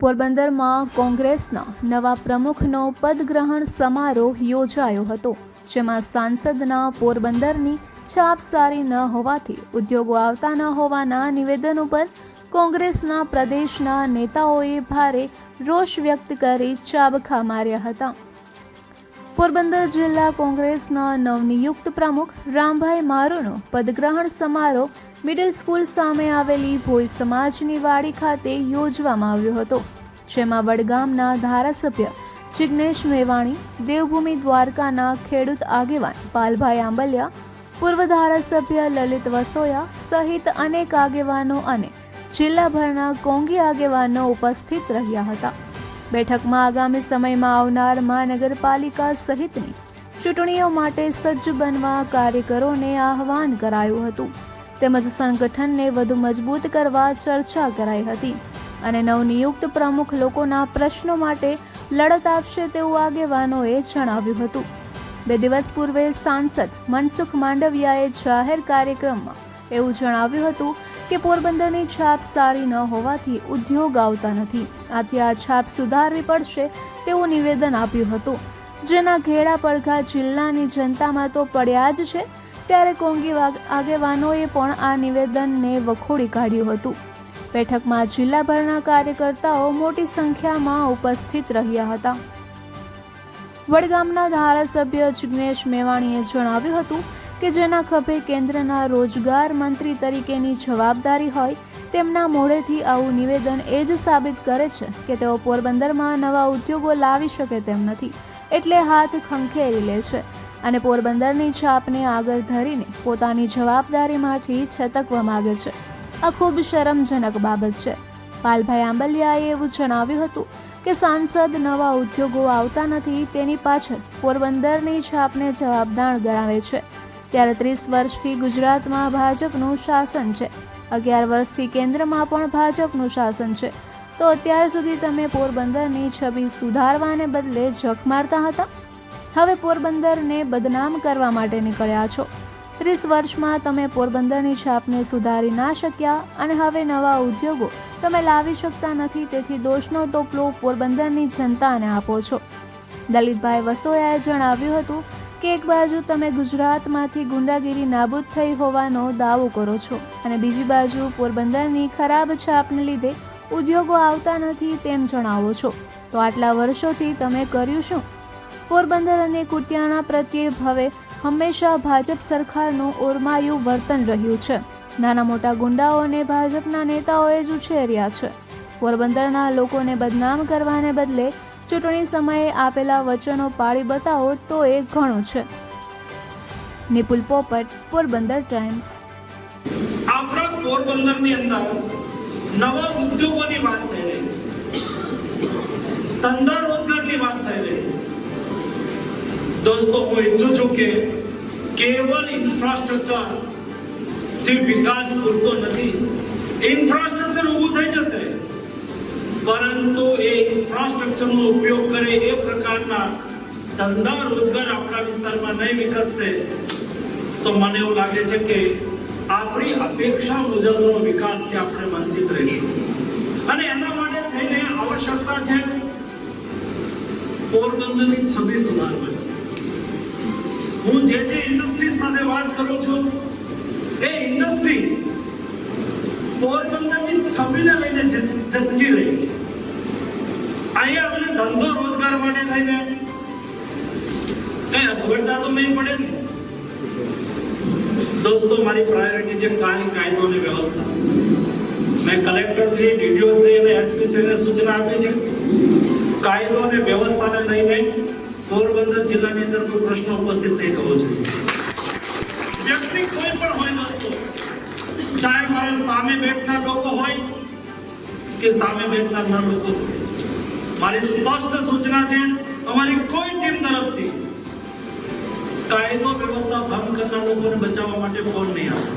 પોરબંદરમાં કોંગ્રેસના નવા પ્રમુખનો પદગ્રહણ સમારોહ યોજાયો હતો, જેમાં સાંસદના પોરબંદરની છાપ સારી ન હોવાથી ઉદ્યોગો આવતા ન હોવાના નિવેદન ઉપર કોંગ્રેસના પ્રદેશના નેતાઓએ ભારે રોષ વ્યક્ત કરી ચાબખા માર્યા હતા. પોરબંદર જિલ્લા કોંગ્રેસના નવનિયુક્ત પ્રમુખ રામભાઈ મારુનો પદગ્રહણ સમારોહ મિડલ સ્કૂલ સામે આવેલી ભોઈ સમાજની વાડી ખાતે યોજવામાં આવ્યો હતો, જેમાં વડગામના ધારાસભ્ય જિજ્ઞેશ મેવાણી, દેવભૂમિ દ્વારકાના ખેડૂત આગેવાન પાલભાઈ આંબલિયા, પૂર્વ ધારાસભ્ય લલિત વસોયા સહિત અનેક આગેવાનો અને જિલ્લાભરના કોંગી આગેવાનો ઉપસ્થિત રહ્યા હતા. બેઠકમાં આગામી સમયમાં આવનાર મહાનગરપાલિકા સહિતની ચૂંટણીઓ માટે સજ્જ બનવા કાર્યકરોને આહવાન કરાયું હતું. તેમજ સંગઠનને વધુ મજબૂત કરવા ચર્ચા કરાઈ હતી અને નવનિયુક્ત પ્રમુખ લોકોના પ્રશ્નો માટે લડત આપશે તેવું આગેવાનોએ જણાવ્યું હતું. બે દિવસ પૂર્વે સાંસદ મનસુખ માંડવિયાએ જાહેર કાર્યક્રમમાં એવું જણાવ્યું હતું કે પોરબંદરની છાપ સારી ન હોવાથી ઉદ્યોગ આવતા નથી. આથી આ છાપ સુધારવી પડશે તેવું નિવેદન આપ્યું હતું. જેના ઘેડા પડઘા જિલ્લાની જનતામાં તો પડ્યા જ છે ત્યારે કોંગી આગેવાનોએ પણ આ નિવેદનને વખોડી કાઢ્યું હતું. બેઠકમાં જિલ્લાભરના કાર્યકર્તાઓ મોટી સંખ્યામાં ઉપસ્થિત રહ્યા હતા. વડગામના ધારાસભ્ય જિગ્નેશ મેવાણીએ જણાવ્યું હતું કે જેના ખભે કેન્દ્રના રોજગાર મંત્રી તરીકેની જવાબદારી હોય, તેમના મોઢેથી આવું નિવેદન એ જ સાબિત કરે છે કે તેઓ પોરબંદરમાં નવા ઉદ્યોગો લાવી શકે તેમ નથી, એટલે હાથ ખંખેરી લે છે. અને પોરબંદરની છાપને આગળ ધરીને પોતાની જવાબદારીમાંથી છટકવા માગે છે. આ ખૂબ શરમજનક બાબત છે. પાલભાઈ આંબલિયાએ એવું જણાવ્યું હતું કે સાંસદ નવા ઉદ્યોગો આવતા નથી, તેની પાછળ પોરબંદરની છાપને જવાબદાર ગણાવે છે. ત્યારે ત્રીસ વર્ષથી ગુજરાતમાં ભાજપનું શાસન છે. અગિયાર વર્ષથી કેન્દ્રમાં પણ ભાજપનું શાસન છે. તો અત્યાર સુધી તમે પોરબંદરની છબી સુધારવાને બદલે જખ મારતા હતા? હવે પોરબંદરને બદનામ કરવા માટે નીકળ્યા છો. ત્રીસ વર્ષમાં તમે પોરબંદરની છાપને સુધારી ના શક્યા અને હવે નવા ઉદ્યોગો તમે લાવી શકતા નથી, તેથી દોષનો ટોપલો પોરબંદરની જનતાને આપો છો. દલિતભાઈ વસોયાએ જણાવ્યું હતું કે એક બાજુ તમે ગુજરાતમાંથી ગુંડાગીરી નાબૂદ થઈ હોવાનો દાવો કરો છો અને બીજી બાજુ પોરબંદરની ખરાબ છાપને લીધે ઉદ્યોગો આવતા નથી તેમ જણાવો છો. તો આટલા વર્ષોથી તમે કર્યું શું? પોરબંદર અને કુટિયાણા પ્રત્યે હવે હંમેશા ભાજપ સરકારનું ઓરમાયું વર્તન રહ્યું છે. નાના મોટા ગુંડાઓને ભાજપના નેતાઓએ જ ઉછેર્યા છે. પોરબંદરના લોકોને બદનામ કરવાને બદલે ચૂંટણી સમયે આપેલા વચનો પાળી બતાવો તો એ ઘણું છે. નિપુલ પોપટ, પોરબંદર ટાઈમ્સ. આપણા પોરબંદરની અંદર નવા ઉદ્યોગોની વાત થઈ રહી છે. ધંધા છે દોસ્તો હું ઈચ્છું છું કે કેવલ ઇન્ફ્રાસ્ટ્રક્ચરથી વિકાસ પૂરતો નથી ઇન્ફ્રાસ્ટ્રક્ચર ઊભું થઈ જશે પરંતુ એ ઇન્ફ્રાસ્ટ્રક્ચરનો ઉપયોગ કરે એ પ્રકારના ધંધા રોજગાર આપણા વિસ્તારમાં નહીં વિકસશે તો મને એવું લાગે છે કે આપણી અપેક્ષા મુજબનો વિકાસથી આપણે વંચિત રહીશું અને એના માટે થઈને આવશ્યકતા છે પોરબંદરની છબી સુધારવાની હું જે જે ઇન્ડસ્ટ્રીઝ સાથે વાત કરું છું, એ ઇન્ડસ્ટ્રીઝ પોરબંદરની છબીને લઈને જસ- જસકી રહી છે. અહીંયા અમને ધંધો રોજગાર માટે થઈને કઈ અગવડતા તો નહીં પડે ને? દોસ્તો, મારી પ્રાયોરિટી છે કાયમ કાયદો અને વ્યવસ્થા. મેં કલેક્ટર શ્રી ડીડીઓ શ્રી અને એસપી શ્રીને સૂચના આપી છે. કાયદો અને વ્યવસ્થાને લઈને પોરબંદર જિલ્લાની અંદર કોઈ પ્રશ્ન ઉપસ્થિત નહીં થવો જોઈએ. વ્યક્તિ કોઈ પણ હોય દોસ્તો, ચાહે મારા સામે બેઠના લોકો હોય કે સામે બેઠનાર લોકો હોય. મારી સ્પષ્ટ સૂચના છે અમારી કોઈ ટીમ તરફથી કાયદો વ્યવસ્થા ભંગ કરનાર લોકોને બચાવવા માટે ફોન નહીં આવે.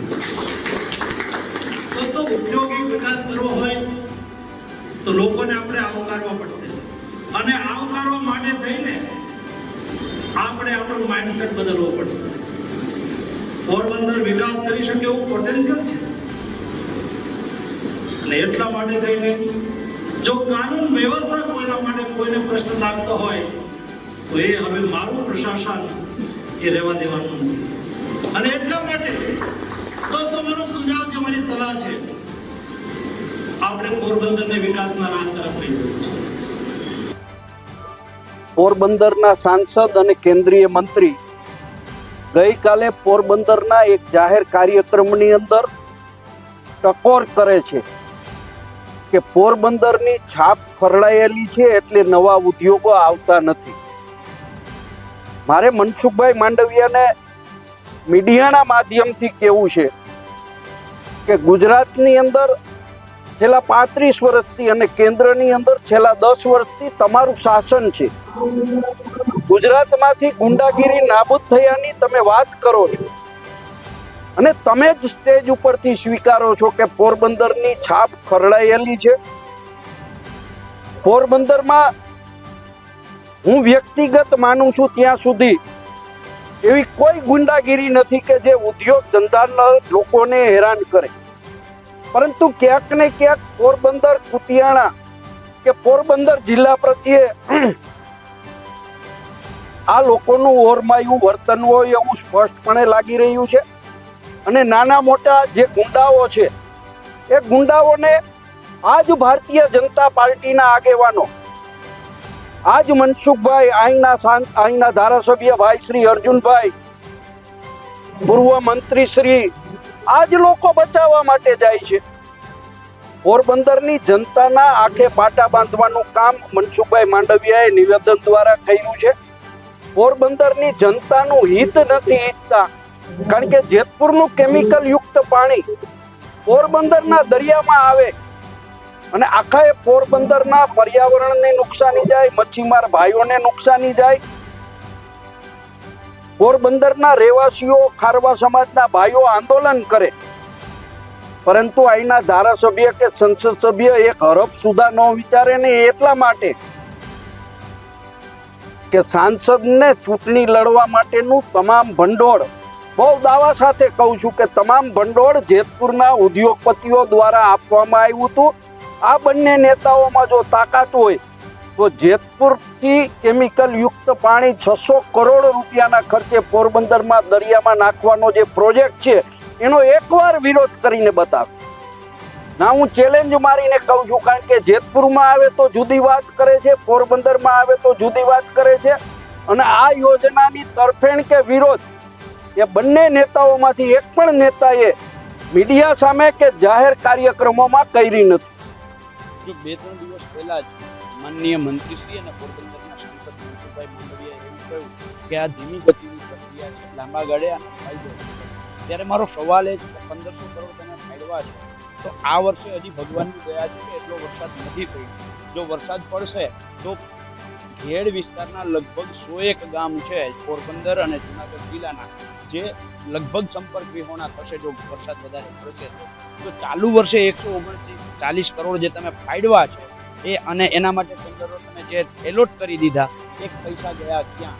દોસ્તો, ઉદ્યોગિક વિકાસ કરવો હોય તો લોકોને આપણે આવકારવા પડશે. અને આવકારવા માટે થઈને આપણે આપણું માઇન્ડસેટ બદલવું પડશે. પોરબંદર વિકાસ કરી શકે એવું પોટેન્શિયલ છે. અને એટલા માટે થઈને જો કાનૂન વ્યવસ્થા કોઈના માટે કોઈને પ્રશ્ન લાગતો હોય, તો એ હવે મારું પ્રશાસન એ રહેવા દેવાનું નથી. અને એટલા માટે દોસ્તો, મારો સુઝાવ છે, મારી સલાહ છે, આપણે પોરબંદરને વિકાસના રાહ તરફ લઈ જવું છે. પોરબંદરના સાંસદ અને કેન્દ્રીય મંત્રી ગઈકાલે પોરબંદરના એક જાહેર કાર્યક્રમની અંદર ટકોર કરે છે કે પોરબંદરની છાપ ફરડાયેલી છે એટલે નવા ઉદ્યોગો આવતા નથી. મારે મનસુખભાઈ માંડવિયાને મીડિયાના માધ્યમથી કહેવું છે કે ગુજરાતની અંદર છેલ્લા પાંત્રીસ વર્ષથી અને કેન્દ્રની અંદર છેલ્લા દસ વર્ષથી તમારું શાસન છે. ગુજરાતમાંથી ગુંડાગીરી નાબૂદ થયાની તમે વાત કરો છો. અને તમે જ સ્ટેજ ઉપરથી સ્વીકારો છો કે પોરબંદરની છાપ ખરડાયેલી છે. પોરબંદરમાં હું વ્યક્તિગત માનું છું ત્યાં સુધી એવી કોઈ ગુંડાગીરી નથી કે જે ઉદ્યોગ ધંધાના લોકોને હેરાન કરે. પરંતુ ક્યાંક ને ક્યાંક પોરબંદર, કુતિયાણા કે પોરબંદર જિલ્લા પ્રત્યે આ લોકોનું ઓરમાયું વર્તન હોય એવું સ્પષ્ટપણે લાગી રહ્યું છે. અને નાના મોટા જે ગુંડાઓ છે, એ ગુંડાઓને આજ ભારતીય જનતા પાર્ટીના આગેવાનો, આજ મનસુખભાઈ અહીંના અહીંના ધારાસભ્ય ભાઈ શ્રી અર્જુનભાઈ, પૂર્વ મંત્રી શ્રી આજ લોકો બચાવવા માટે જાય છે. પોરબંદરની જનતાના આંખે પાટા બાંધવાનું કામ મનસુખભાઈ માંડવિયાએ નિવેદન દ્વારા કર્યું છે. પોરબંદરની જનતાનું હિત નથી ઈચ્છતા. કારણ કે જેતપુરનું કેમિકલ યુક્ત પાણી પોરબંદરના દરિયામાં આવે અને આખા એ પોરબંદરના પર્યાવરણને નુકસાની જાય, મચ્છીમાર ભાઈઓને નુકસાની જાય પોરબંદરના રહેવાસીઓ ખારવા સમાજના ભાઈઓ આંદોલન કરે. પરંતુ અહીંના ધારાસભ્ય કે સંસદ સભ્ય એક હરફ સુધા ન વિચારે ને એટલા માટે કે સાંસદને ચૂંટણી લડવા માટેનું તમામ ભંડોળ. બહુ દાવા સાથે કહું છું કે તમામ ભંડોળ જેતપુરના ઉદ્યોગપતિઓ દ્વારા આપવામાં આવ્યું હતું. આ બંને નેતાઓમાં જો તાકાત હોય તો જેતપુરથી કેમિકલ યુક્ત પાણી છસો કરોડ રૂપિયાના ખર્ચે પોરબંદરમાં દરિયામાં નાખવાનો જે પ્રોજેક્ટ છે, એનો એકવાર વિરોધ કરીને બતાવ ના, હું ચેલેન્જ મારીને કહું છું, કારણ કે જેતપુરમાં આવે તો જુદી વાત કરે છે, પોરબંદરમાં આવે તો જુદી વાત કરે છે, અને આ યોજનાની તરફેણ કે વિરોધ, એ બંને નેતાઓમાંથી એક પણ નેતાએ મીડિયા સામે કે જાહેર કાર્યક્રમોમાં કરી નથી. બે ત્રણ દિવસ પહેલા જ માનનીય મંત્રીશ્રી અને પોરબંદરના સાંસદ મનસુખભાઈ માંડવિયાએ એવું કહ્યું કે આ ધીમી ગતિની પ્રક્રિયા છે, લાંબા ગાળે આનો ફાયદો ત્યારે મારો સવાલ એ છે કે પંદરસો કરોડ તમે ફાળવા છે, તો આ વર્ષે હજી ભગવાનની દયા છે કે એટલો વરસાદ નથી પડ્યો જો વરસાદ પડશે, તો ઘેડ વિસ્તારના લગભગ સો એક ગામ છે, પોરબંદર અને જુનાગઢ જિલ્લાના, જે લગભગ સંપર્ક વિહોણા થશે જો વરસાદ વધારે પડશે તો. તો ચાલુ વર્ષે એકસો ઓગણત્રીસ ચાલીસ કરોડ જે તમે ફાળવા છે એ અને એના માટે ટેન્ડરો તમે જે એલોટ કરી દીધા, એક પૈસા ગયા ક્યાં?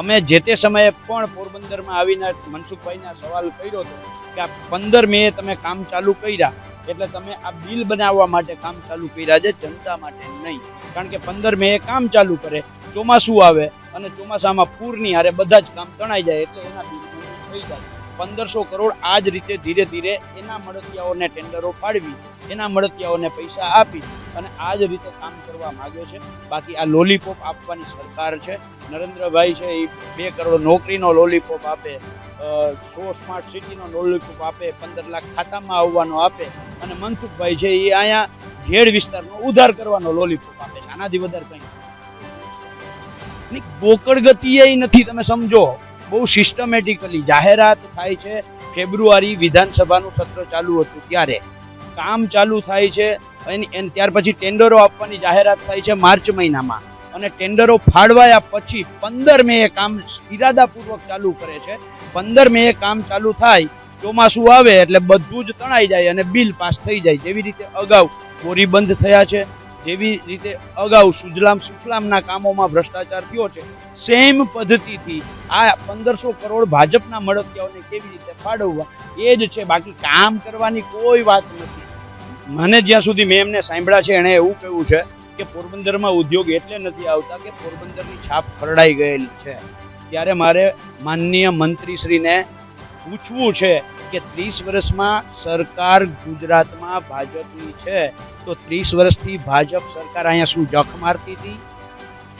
અમે જે તે સમયે પણ પોરબંદરમાં આવીને મનસુખભાઈના સવાલ કર્યો હતો કે આ પંદર મે તમે કામ ચાલુ કર્યા, એટલે તમે આ બિલ બનાવવા માટે કામ ચાલુ કર્યા છે, જનતા માટે નહીં. કારણ કે પંદર મે કામ ચાલુ કરે, ચોમાસું આવે અને ચોમાસામાં પૂરની હારે બધા જ કામ તણાઈ જાય, એટલે એના બિલ થઈ જાય. પંદરસો કરોડ આ જ રીતે ધીરે ધીરે એના મળતિયાઓને ટેન્ડરો ફાળવી, એના મળતિયાઓને પૈસા આપી અને આ જ રીતે કામ કરવા માગે છે. બાકી આ લોલીપોપ આપવાની સરકાર છે, નરેન્દ્રભાઈ છે એ બે કરોડ નોકરીનો લોલીપોપ આપે સો સ્માર્ટ સિટીનો લોલીપોપ આપે, પંદર લાખ ખાતામાં આવવાનો આપે અને મનસુખભાઈ છે એ અહીંયા ઘેડ વિસ્તારનો ઉધાર કરવાનો લોલીપોપ આપે આનાથી વધારે કંઈ નહીં. ગતિ એ નથી, તમે સમજો. બહુ સિસ્ટમેટિકલી જાહેરાત થાય છે. ફેબ્રુઆરી વિધાનસભાનું સત્ર ચાલુ હતું ત્યારે. કામ ચાલુ થાય છે એન ત્યાર પછી ટેન્ડરો આપવાની જાહેરાત થાય છે માર્ચ મહિનામાં. અને ટેન્ડરો ફાળવાયા પછી પંદર મે કામ ઇરાદાપૂર્વક ચાલુ કરે છે. પંદર મે કામ ચાલુ થાય, ચોમાસું આવે એટલે બધું જ તણાઈ જાય અને બિલ પાસ થઈ જાય. જેવી રીતે અગાઉ બોરી બંધ થયા છે. જેવી રીતે અગાઉ સુજલામ સુફલામના કામોમાં ભ્રષ્ટાચાર થયો છે સેમ પદ્ધતિથી આ પંદરસો કરોડ ભાજપના મળતિયાઓને કેવી રીતે ફાળવવા, એ જ છે. બાકી કામ કરવાની કોઈ વાત નથી. મને જ્યાં સુધી મેં એમને સાંભળ્યા છે, એણે એવું કહ્યું છે કે પોરબંદરમાં ઉદ્યોગ એટલે નથી આવતા કે પોરબંદરની છાપ ખરડાઈ ગયેલી છે. ત્યારે મારે માનનીય મંત્રીશ્રીને પૂછવું છે કે ત્રીસ વર્ષમાં સરકાર ગુજરાતમાં ભાજપની છે. તો ત્રીસ વર્ષથી ભાજપ સરકાર અહીંયા શું જખ મારતી હતી?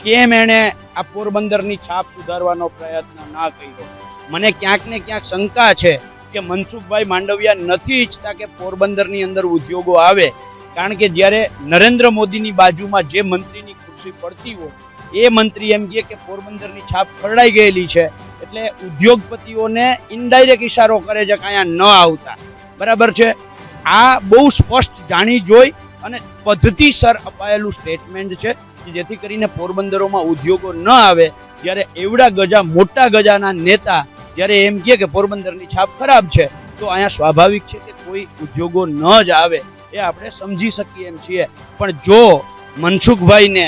કેમ એણે આ પોરબંદરની છાપ સુધારવાનો પ્રયત્ન ના કર્યો? મને ક્યાંક ને ક્યાંક શંકા છે કે મનસુખભાઈ માંડવિયા નથી ઈચ્છતા કે પોરબંદરની અંદર ઉદ્યોગો આવે. કારણ કે જ્યારે નરેન્દ્ર મોદીની બાજુમાં જે મંત્રીની ખુરશી પડતી હોય, એ મંત્રી એમ કહે કે પોરબંદરની છાપ ખરડાઈ ગયેલી છે. એટલે ઉદ્યોગપતિઓને ઇનડાયરેક્ટ ઇશારો કરે છે કે અહીંયા ન આવતા. બરાબર છે? આ બહુ સ્પષ્ટ જાણી જોઈ અને પદ્ધતિસર અપાયેલું સ્ટેટમેન્ટ છે જેથી કરીને પોરબંદરોમાં ઉદ્યોગો ન આવે. જ્યારે એવડા ગજા, મોટા ગજાના નેતા જ્યારે એમ કહે કે પોરબંદરની છાપ ખરાબ છે, તો અહીંયા સ્વાભાવિક છે કે કોઈ ઉદ્યોગો ન જ આવે. એ આપણે સમજી શકીએ એમ છીએ. પણ જો મનસુખભાઈને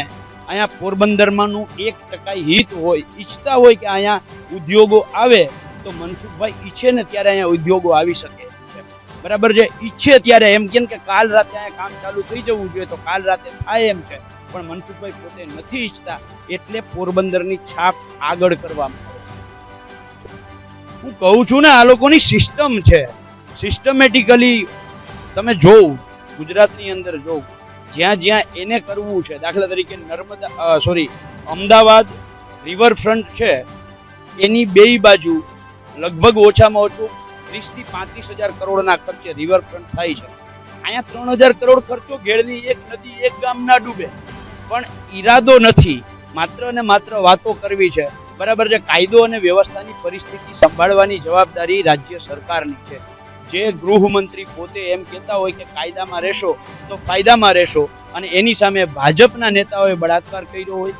અહીંયા પોરબંદરમાંનું એક ટકા હિત હોય, ઈચ્છતા હોય કે અહીંયા ઉદ્યોગો આવે, તો મનસુખભાઈ ઈચ્છે ને ત્યારે અહીંયા ઉદ્યોગો આવી શકે બરાબર છે? ઈચ્છે ત્યારે એમ કેમ કે કાલ રાતે અહીંયા કામ ચાલુ થઈ જવું જોઈએ, તો કાલ રાતે થાય એમ છે. પણ મનસુખભાઈ પોતે નથી ઈચ્છતા, એટલે પોરબંદરની છાપ આગળ કરવામાં હું કહું છું ને, આ લોકોની સિસ્ટમ છે. સિસ્ટમેટિકલી તમે જોવ, ગુજરાતની અંદર જોવ. જ્યાં જ્યાં એને કરવું છે. દાખલા તરીકે નર્મદા સોરી અમદાવાદ રિવરફ્રન્ટ છે. એની બેય બાજુ લગભગ ઓછામાં ઓછું ત્રીસથી પાંત્રીસ હજાર કરોડના ખર્ચે રિવરફ્રન્ટ થાય છે. અહીંયા ત્રણ હજાર કરોડ ખર્ચો ઘેડની એક નદી, એક ગામ ના ડૂબે. પણ ઈરાદો નથી. માત્ર ને માત્ર વાતો કરવી છે. બરાબર છે, કાયદો અને વ્યવસ્થાની પરિસ્થિતિ સંભાળવાની જવાબદારી રાજ્ય સરકારની છે. જે ગૃહમંત્રી પોતે એમ કહેતા હોય કે કાયદામાં રહેશો તો ફાયદામાં રહેશો. અને એની સામે ભાજપના નેતાઓએ બળાત્કાર કર્યો હોય,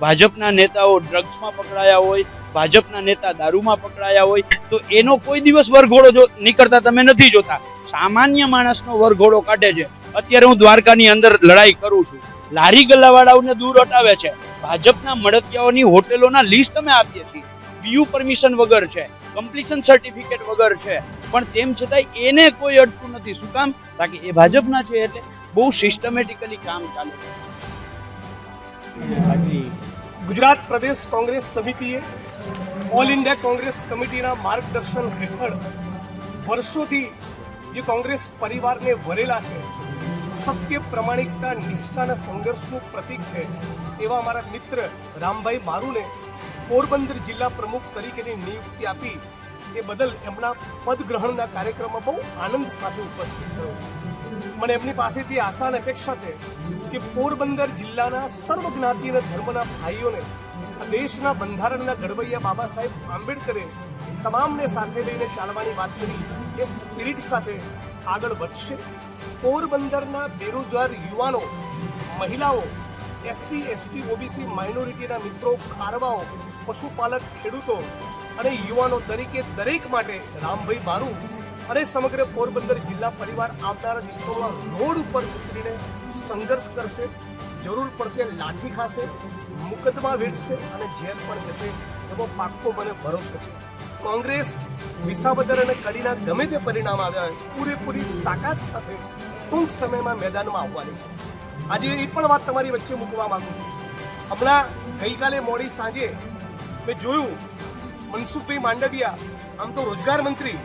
ભાજપના નેતાઓ ડ્રગ્સમાં પકડાયા હોય, ભાજપના નેતા દારૂમાં પકડાયા હોય, તો એનો કોઈ દિવસ વરઘોડો જો નીકળતા તમે નથી જોતા. સામાન્ય માણસનો વરઘોડો કાઢે છે. અત્યારે હું દ્વારકાની અંદર લડાઈ કરું છું. લારી ગલ્લાવાળાઓને દૂર હટાવે છે. ભાજપના મળતિયાઓની હોટેલોના લિસ્ટ અમે આપીએ છીએ. પીયુ પરમિશન વગર છે. કમ્પ્લીશન સર્ટિફિકેટ વગર છે. પણ તેમ છતાંય એને કોઈ અડતું નથી. શું કામ? કારણ એ ભાજપના છે એટલે બહુ સિસ્ટમેટિકલી કામ ચાલે છે. ગુજરાત પ્રદેશ કોંગ્રેસ સમિતિએ ઓલ ઇન્ડિયા કોંગ્રેસ કમિટીના માર્ગદર્શન હેઠળ વર્ષોથી જે કોંગ્રેસ પરિવારને વરેલા છે, સત્ય, પ્રમાણિકતા, નિષ્ઠાના સંઘર્ષનું પ્રતીક છે એવા અમારા મિત્ર રામભાઈ મારુને પોરબંદર જિલ્લા પ્રમુખ તરીકેની નિયુક્તિ આપી એ બદલ એમના પદગ્રહણના કાર્યક્રમમાં બહુ આનંદ સાથે ઉપસ્થિત થયો મને એમની પાસેથી આશા અને અપેક્ષા છે કે પોરબંદર જિલ્લાના સર્વ જ્ઞાતિ અને ધર્મના ભાઈઓને દેશના બંધારણના ઘડવૈયા બાબા સાહેબ આંબેડકરે તમામને સાથે લઈને ચાલવાની વાત કરી, એ સ્પિરિટ સાથે આગળ વધશે. પોરબંદરના બેરોજગાર યુવાનો, મહિલાઓ, એસસી, એસટી, ઓબીસી, માઇનોરિટીના મિત્રો, ખારવાઓ પશુપાલક ખેડૂતો અને યુવાનો તરીકે દરેક માટે રામભાઈ બારુ અને સમગ્ર પોરબંદર જિલ્લા પરિવાર આવનારા દિવસોમાં રોડ ઉપર ઉતરીને સંઘર્ષ કરશે, જરૂર પડશે, લાઠી ખાશે, મુકદમા વેઠશે અને જેલ પણ જશે એવો પાક્કો મને ભરોસો છે. કોંગ્રેસ, વિસાવદર અને કડીના ગમે તે પરિણામ આવ્યા હોય, પૂરેપૂરી તાકાત સાથે ટૂંક સમયમાં મેદાનમાં આવવાની છે. આજે એ પણ વાત તમારી વચ્ચે મૂકવા માંગુ છું. હમણાં ગઈકાલે મોડી સાંજે મેં જોયું. મનસુખભાઈ માંડવિયા, આમ તો રોજગાર મંત્રી.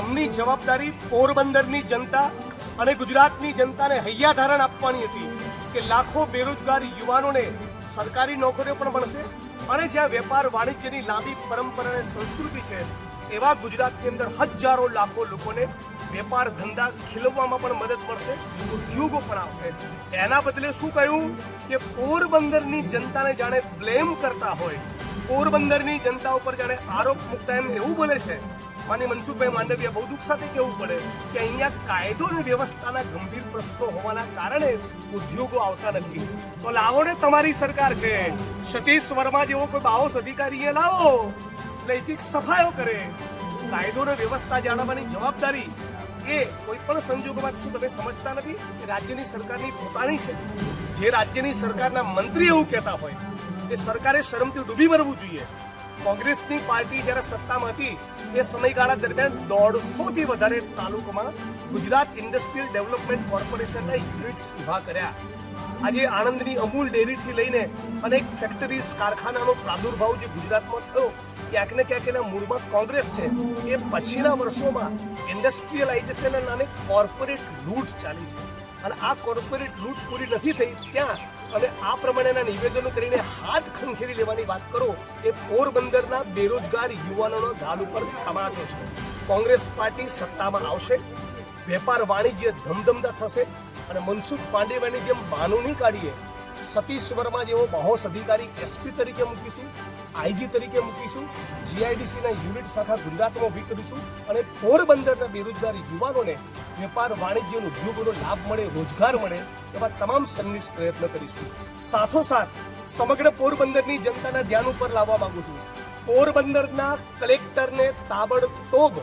એમની જવાબદારી પોરબંદરની જનતા અને ગુજરાતની જનતાને હૈયા ધારણ આપવાની હતી કે લાખો બેરોજગાર યુવાનોને સરકારી નોકરીઓ પણ મળશે અને જ્યાં વેપાર વાણિજ્યની લાંબી પરંપરા અને સંસ્કૃતિ છે, એવા ગુજરાતની અંદર હજારો લાખો લોકોને વેપાર ધંધા ખીલવવામાં પણ મદદ મળશે, ઉદ્યોગો પણ આવશે. એના બદલે શું કહ્યું? કે પોરબંદરની જનતાને જાણે બ્લેમ કરતા હોય પોરબંદરની જનતા ઉપર જાણે આરોપ મૂકતા એમ એવું બોલે છે. માની મનસુખભાઈ માંડવિયા બહુ દુઃખ સાથે કહેવું પડે કે અહીંયા કાયદો અને વ્યવસ્થાના ગંભીર પ્રશ્નો હોવાના કારણે ઉદ્યોગો આવતા નથી. તો લાવો ને તમારી સરકાર છે. સતીશ વર્મા જેવો કોઈ બાઓસ અધિકારી અહીંયા લાવો. નૈતિક સફાયો કરે. કાયદો અને વ્યવસ્થા જાળવવાની જવાબદારી એ કોઈ પણ સંજોગોમાં શું તમે સમજતા નથી કે રાજ્યની સરકારની પોતાની છે? જે રાજ્યની સરકારના મંત્રી એવું કહેતા હોય એ સરકારે શરમથી ડૂબી મરવું જોઈએ. કોંગ્રેસની પાર્ટી જ્યારે સત્તામાં હતી, એ સમયગાળા દરમિયાન દોઢસોથી વધારે તાલુકામાં ગુજરાત ઇન્ડસ્ટ્રીયલ ડેવલપમેન્ટ કોર્પોરેશનના યુનિટ્સ ઊભા કર્યા. આજે આણંદની અમૂલ ડેરીથી લઈને અનેક ફેક્ટરીઝ, કારખાનાનો પ્રાદુર્ભાવ જે ગુજરાતમાં થયો, ક્યાંક ને ક્યાંક એના મૂળમાં કોંગ્રેસ છે. એ પછીના વર્ષોમાં ઇન્ડસ્ટ્રીયલાઇઝેશનના નામે કોર્પોરેટ લૂંટ ચાલી છે. અને આ કોર્પોરેટ લૂંટ પૂરી નથી થઈ, ત્યાં હવે આ પ્રમાણેના નિવેદનો કરીને હાથ ખંખેરી લેવાની વાત કરો, એ પોરબંદરના બેરોજગાર યુવાનોનો ગાલ ઉપર તમાચો છે. કોંગ્રેસ પાર્ટી સત્તામાં આવશે, વેપાર વાણિજ્ય ધમધમતા થશે, અને મનસુખ પાંડેવાની જેમ બાનું કાઢીએ સતીશ વર્મા જેવો બાહોશ અધિકારી એસપી તરીકે મૂકીશું આઈજી તરીકે મૂકીશું જીઆઈડીસીના યુનિટ શાખા ગુજરાતમાં ઊભી કરીશું અને પોરબંદરના બેરોજગાર યુવાનોને વેપાર વાણિજ્ય ઉદ્યોગોનો લાભ મળે, રોજગાર મળે, એવા તમામ સંનિષ્ઠ પ્રયત્ન કરીશું. સાથોસાથ સમગ્ર પોરબંદરની જનતાના ધ્યાન ઉપર લાવવા માંગુ છું. પોરબંદરના કલેક્ટરને તાબડતોબ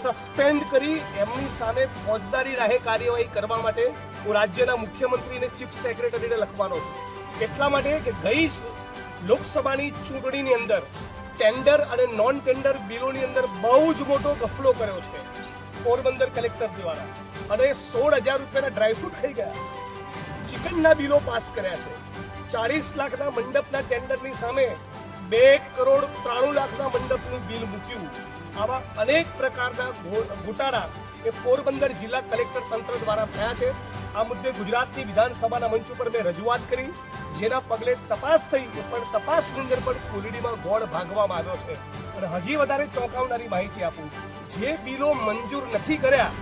સસ્પેન્ડ કરી એમની સામે ફોજદારી રાહે કાર્યવાહી કરવા માટે હું રાજ્યના મુખ્યમંત્રીને ચીફ સેક્રેટરીને લખવાનો છું. એટલા માટે કે ગઈ લોકસભાની ચૂંટણીની અંદર ટેન્ડર અને નોન ટેન્ડર બિલોની અંદર બહુ જ મોટો ગફલો કર્યો છે પોરબંદર કલેક્ટર દ્વારા. અને સોળ હજાર રૂપિયાના ડ્રાયફ્રૂટ ખાઈ ગયા. ચિકનના બિલો પાસ કર્યા છે. ચાળીસ લાખના મંડપના ટેન્ડરની સામે બે કરોડ ત્રાણું લાખના મંડપનું બિલ મૂક્યું. આવા અનેક પ્રકારના ઘોટાળા એ પોરબંદર જિલ્લા કલેક્ટર તંત્ર દ્વારા થયા છે. આ મુદ્દે ગુજરાતની વિધાનસભાના મંચ ઉપર મેં રજૂઆત કરી. જેના પગલે તપાસ થઈ પણ તપાસની અંદર પણ કોલીડીમાં ગોળ ભાગવામાં આવ્યો છે. અને હજી વધારે ચોંકાવનારી માહિતી આપું. જે બિલો મંજૂર નથી કર્યા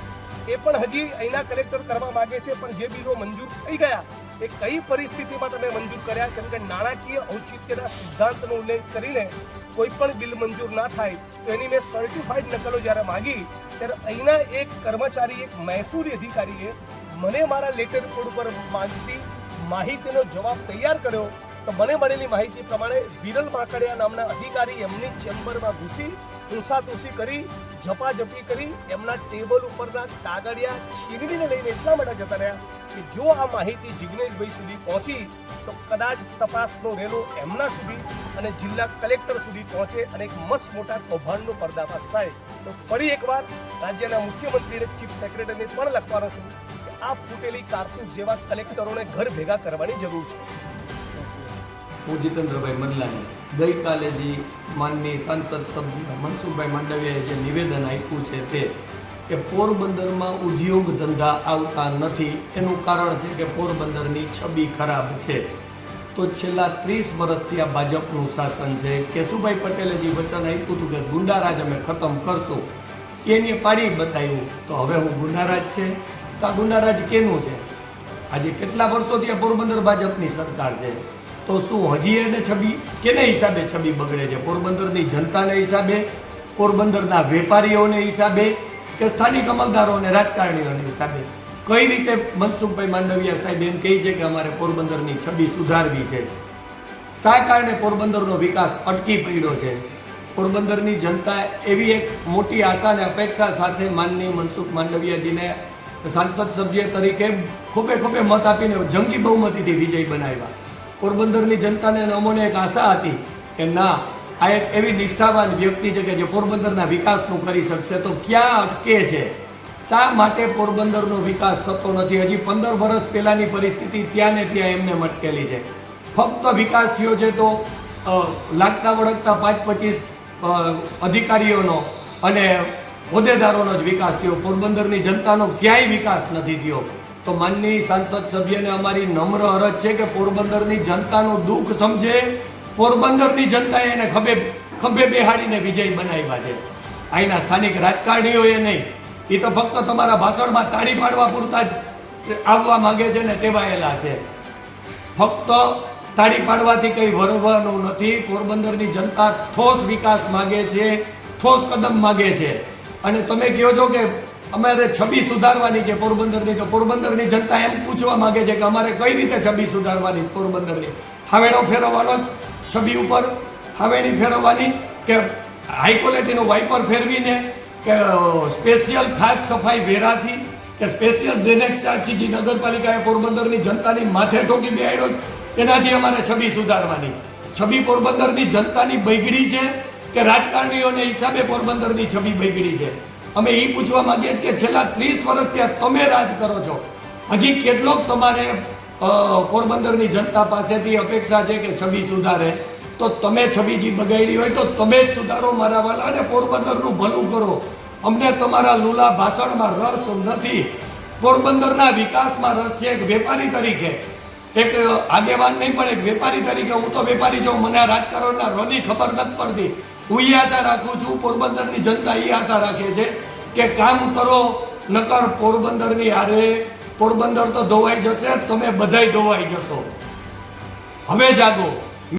એ પણ હજી અહીંના કલેક્ટર કરવા માગે છે, પણ જે બિલો મંજૂર થઈ ગયા એ કઈ પરિસ્થિતિમાં તમે મંજૂર કર્યા? કેમ કે નાણાકીય ઔચિત્યના સિદ્ધાંતનો ઉલ્લેખ કરીને કોઈ પણ બિલ મંજૂર ના થાય, તો એની મેં સર્ટિફાઈડ નકલો જ્યારે માગી, ત્યારે અહીંના એક કર્મચારી, એક મહેસૂલી અધિકારીએ મને મારા લેટર કોડ ઉપર માંગતી માહિતીનો જવાબ તૈયાર કર્યો. તો મને મળેલી માહિતી પ્રમાણે વિરલ માકડિયા નામના અધિકારી એમની ચેમ્બરમાં ઘૂસી તુસાતુસી કરી, ઝપાઝપી કરી, એમના ટેબલ ઉપરના કાગળિયા છીનવીને લઈને એટલા માટે જતા રહ્યા કે જો આ માહિતી જિજ્ઞેશભાઈ સુધી પહોંચી, તો કદાચ તપાસનો રેલો એમના સુધી અને જિલ્લા કલેક્ટર સુધી પહોંચે અને એક મસ્ત મોટા કૌભાંડનો પર્દાફાશ થાય. તો ફરી એકવાર રાજ્યના મુખ્યમંત્રી અને ચીફ સેક્રેટરીને પણ લખવાનો છું કે આ ફૂટેલી કારતૂસ જેવા કલેક્ટરોને ઘર ભેગા કરવાની જરૂર છે. હું જીતેન્દ્રભાઈ મદલાની ગઈકાલે જે માનની સાંસદ સભ્ય મનસુખભાઈ માંડવીયાએ જે નિવેદન આપ્યું છે તે, કે પોરબંદરમાં ઉદ્યોગ ધંધા આવતા નથી. એનું કારણ છે કે પોરબંદરની છબી ખરાબ છે. તો છેલ્લા ત્રીસ વર્ષથી આ ભાજપનું શાસન છે. કેશુભાઈ પટેલે જે વચન આપ્યું હતું કે ગુંડારાજ અમે ખતમ કરશું, એની પાડી બતાવ્યું. તો હવે હું ગુંડારાજ છે? તો આ ગુંડારાજ કેનું છે? આજે કેટલા વર્ષોથી આ પોરબંદર ભાજપની સરકાર છે? તો શું હજી એને છબી કેને હિસાબે છબી બગડે છે? પોરબંદરની જનતાને હિસાબે, પોરબંદરના વેપારીઓને હિસાબે કે સ્થાનિક અમલદારોને, રાજકારણીઓને હિસાબે? કઈ રીતે મનસુખભાઈ માંડવિયા સાહેબ એમ કહે છે કે અમારે પોરબંદરની છબી સુધારવી છે? શા કારણે પોરબંદરનો વિકાસ અટકી પડ્યો છે? પોરબંદરની જનતા એવી એક મોટી આશા અને અપેક્ષા સાથે માનનીય મનસુખ માંડવિયાજીને સાંસદ સભ્ય તરીકે ખોબે ખોબે મત આપીને જંગી બહુમતીથી વિજય બનાવ્યા. પોરબંદરની જનતાને અમોને એક આશા હતી કે ના, આ એક એવી નિષ્ઠાવાન વ્યક્તિ છે કે જે પોરબંદરના વિકાસનું કરી શકશે. તો ક્યાં અટકે છે? શા માટે પોરબંદરનો વિકાસ થતો નથી? હજી પંદર વર્ષ પહેલાંની પરિસ્થિતિ ત્યાં ને ત્યાં એમને મટકેલી છે. ફક્ત વિકાસ થયો છે તો લાગતા વળગતા પાંચ પચીસ અધિકારીઓનો અને હોદ્દેદારોનો જ વિકાસ થયો. પોરબંદરની જનતાનો ક્યાંય વિકાસ નથી થયો. તો માનની સાંસદ સભ્યને અમારી નમ્ર અરજ છે કે પોરબંદરની જનતાનું દુઃખ સમજે. પોરબંદરની જનતાએ એને ખભે ખભે બેહાડીને વિજય બનાવ્યા છે. અહીંના સ્થાનિક રાજકારણીઓએ નહીં. એ તો ફક્ત તમારા ભાષણમાં તાળી પાડવા પૂરતા જ આવવા માગે છે ને ટેવાયેલા છે. ફક્ત તાળી પાડવાથી કંઈ વરવાનું નથી. પોરબંદરની જનતા ઠોસ વિકાસ માગે છે, ઠોસ કદમ માગે છે. અને તમે કહો છો કે અમારે છબી સુધારવાની છે પોરબંદરની. તો પોરબંદરની જનતા એમ પૂછવા માંગે છે કે અમારે કઈ રીતે છબી સુધારવાની પોરબંદરની? હાવેડો ફેરવવાનો છબી ઉપર, હાવેડી ફેરવવાની કે હાઈ ક્વોલિટીનું વાઇપર ફેરવીને કે સ્પેશિયલ ખાસ સફાઈ વેરાથી કે સ્પેશિયલ ડ્રેનેજ ચાર્જથી જે નગરપાલિકાએ પોરબંદરની જનતાની માથે ઠોકી બેહાડ્યો એનાથી અમારે છબી સુધારવાની. છબી પોરબંદરની જનતાની બગડી છે કે રાજકારણીઓને હિસાબે પોરબંદરની છબી બગડી છે. અમે એ પૂછવા માંગીએ છીએ કે છેલ્લા ત્રીસ વર્ષથી ત્યાં તમે રાજ કરો છો. હજી કેટલોક તમારે પોરબંદરની જનતા પાસેથી અપેક્ષા છે કે છબી સુધારે. તો તમે છબી જે બગાડી હોય તો તમે જ સુધારો મારા વાલા અને પોરબંદરનું ભલું કરો. અમને તમારા લુલા ભાષણમાં રસ નથી. પોરબંદરના વિકાસમાં રસ છે એક વેપારી તરીકે. એક આગેવાન નહીં પણ એક વેપારી તરીકે. હું તો વેપારી છું. મને રાજકારણના રોની ખબર નથી પડતી. હું એ આશા રાખું છું, પોરબંદરની જનતા એ આશા રાખે છે કે કામ કરો, નકર પોરબંદરની હારે, પોરબંદર તો ધોવાઈ જશે, તમે બધાય ધોવાઈ જશો. હવે જાગો.